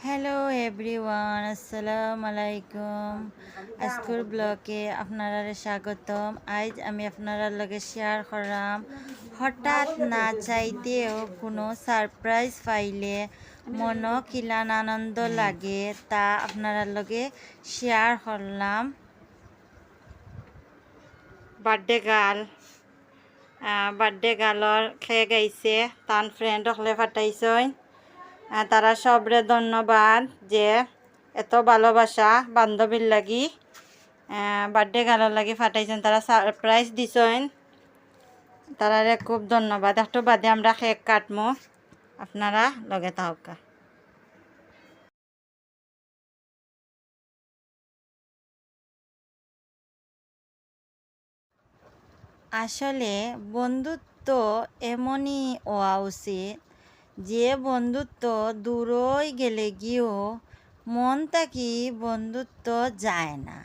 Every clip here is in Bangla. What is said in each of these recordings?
হ্যালো এভরিওয়ান আসসালামু আলাইকুম আজকের ব্লগে আপনারা স্বাগতম আজ আমি আপনারা লগে শেয়ার করাম হঠাৎ না চাইতেও কোনো সারপ্রাইজ পাইলে মন কিলান আনন্দ লাগে তা আপনারা লগে শেয়ার করলাম বার্থডে গার্ল বার্থডে গার্লর খেয়ে গাইছে তান ফ্রেন্ড হলে ফাটাইছই তারা সবরে ধন্যবাদ যে এত ভালোবাসা বান্ধবীর লাগি বার্থডে গার্লর লাগি ফাটাইছেন তারা সারপ্রাইজ দিছেন। তারারে খুব ধন্যবাদ। একটু বাদে আমরা কেক কাটমো। আপনারা লগে থাকা। আসলে বন্ধুত্ব এমনই হওয়া উচিত যে বন্ধুত্ব দূরই গেলে গিয়েও মন তাকি বন্ধুত্ব যায় না।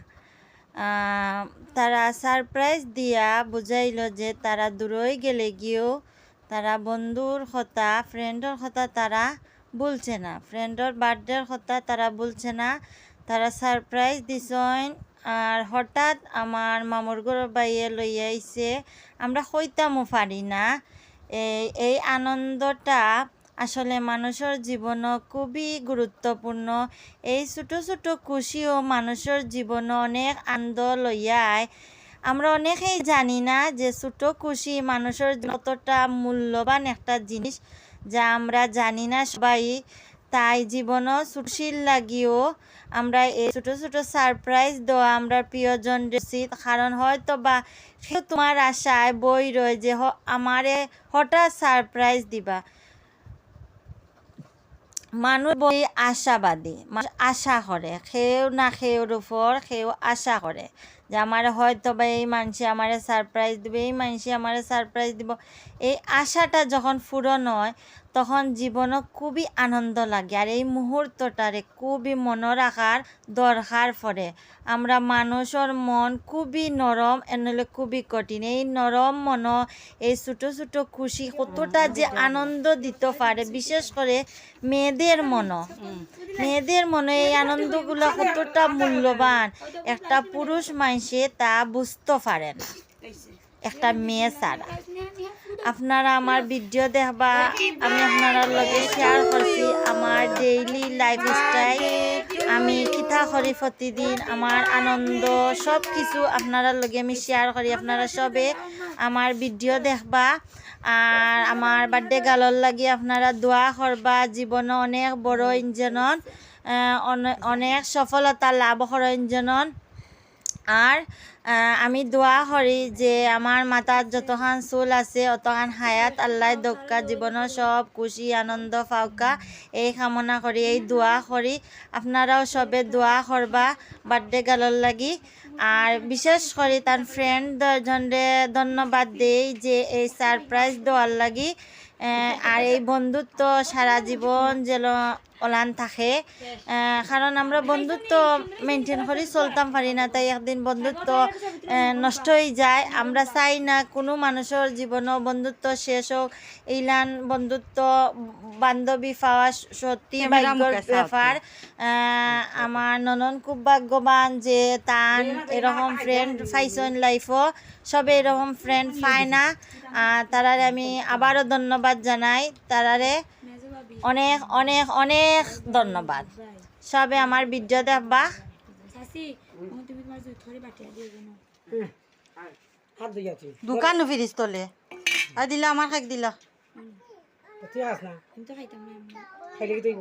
তারা সারপ্রাইজ দিয়া বুঝাইল যে তারা দূরই গেলে গিয়েও তারা বন্ধুর কথা ফ্রেন্ডর কথা তারা বলছে না। ফ্রেন্ডর বার্থডের কথা তারা বলছে না। তারা সারপ্রাইজ দিছেন আর হঠাৎ আমার মামুর ঘরের বাইয়ে লইয়া আইছে। আমরা হইতামও পারি না। এই আনন্দটা আসলে মানুষের জীবন খুবই গুরুত্বপূর্ণ। এই ছোট ছোট খুশিও মানুষের জীবন অনেক আনন্দ লইয়ায় আমরা অনেকেই জানি না যে ছোট খুশি মানুষের কতটা মূল্যবান একটা জিনিস, যা আমরা জানি না সবাই। তাই জীবনও সুশীল লাগিও আমরা এই ছোট ছোট সারপ্রাইজ দেওয়া আমরা প্রিয়জন উচিত কারণ হয়তো বা সে তোমার আশায় বই রয় যে আমারে হঠাৎ সারপ্রাইজ দিবা। মানুষ বই আশাবাদী আশা করে সেও না সেওর উপর সেও আশা করে যে আমার হয়তো বা এই মানুষে আমার সারপ্রাইজ দিবে এই মানুষে আমার সারপ্রাইজ দিব। এই আশাটা যখন পূরণ হয় তখন জীবনও খুবই আনন্দ লাগে। আর এই মুহূর্তটারে খুবই মনে রাখার দরকার পড়ে। আমরা মানুষের মন খুবই নরম এনেলে খুবই কঠিন। এই নরম মন এই ছোটো ছোটো খুশি কতটা যে আনন্দ দিতে পারে বিশেষ করে মেয়েদের মন। মেয়েদের মনে এই আনন্দগুলো কতটা মূল্যবান। একটা পুরুষ মানুষে তা বুঝতে পারে না। একটা মেয়ে ছাড়া। আপনারা আমার ভিডিও দেখবা, আমি আপনারা লগে শেয়ার করছি। আমার ডেইলি লাইফ স্টাইল আমি কিতা করি প্রতিদিন আমার আনন্দ সব কিছু আপনারা লগে আমি শেয়ার করি আপনারা সবে আমার ভিডিও দেখবা। আর আমার বার্থডে গালর লাগি আপনারা দোয়া করবা, জীবনে অনেক বড় ইঞ্জনন অনেক সফলতা লাভ করা ইঞ্জনন। আর আমি দোয়া করি যে আমার মাথার যতখান চুল আছে, অতখান হায়াত আল্লাহ দক্কা জীবনের সব খুশি, আনন্দ পাওকা, এই কামনা করি, এই দোয়া করি। আপনারাও সবে দোয়া করবা বার্থডে গালর লাগি। আর বিশেষ করে তার ফ্রেন্ড দশজনরে ধন্যবাদ দেই যে এই সারপ্রাইজ দেওয়ার লাগি। আর এই বন্ধুত্ব সারা জীবন যেন ওলান থাকে। কারণ আমরা বন্ধুত্ব মেনটেন করে চলতাম পারি না তাই একদিন বন্ধুত্ব নষ্ট হয়ে যায়। আমরা চাই না কোনো মানুষের জীবনও বন্ধুত্ব শেষ হোক এইলান বন্ধুত্ব বান্ধবী পাওয়া সত্যি ব্যাপার আমার ননন খুব ভাগ্যবান যে তান এরকম ফ্রেন্ড পাইছেন লাইফও সবে এরকম ফ্রেন্ড পায় না। তারারে আমি আবারও ধন্যবাদ জানাই। তারারে অনেক অনেক অনেক ধন্যবাদ। সবে আমার ভিডিও দেখবা দোকান ফিরিস তলে। আর দিলা আমার খাক দিলা। খাইলে কি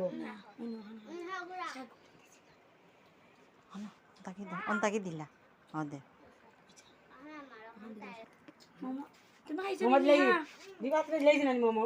मोमो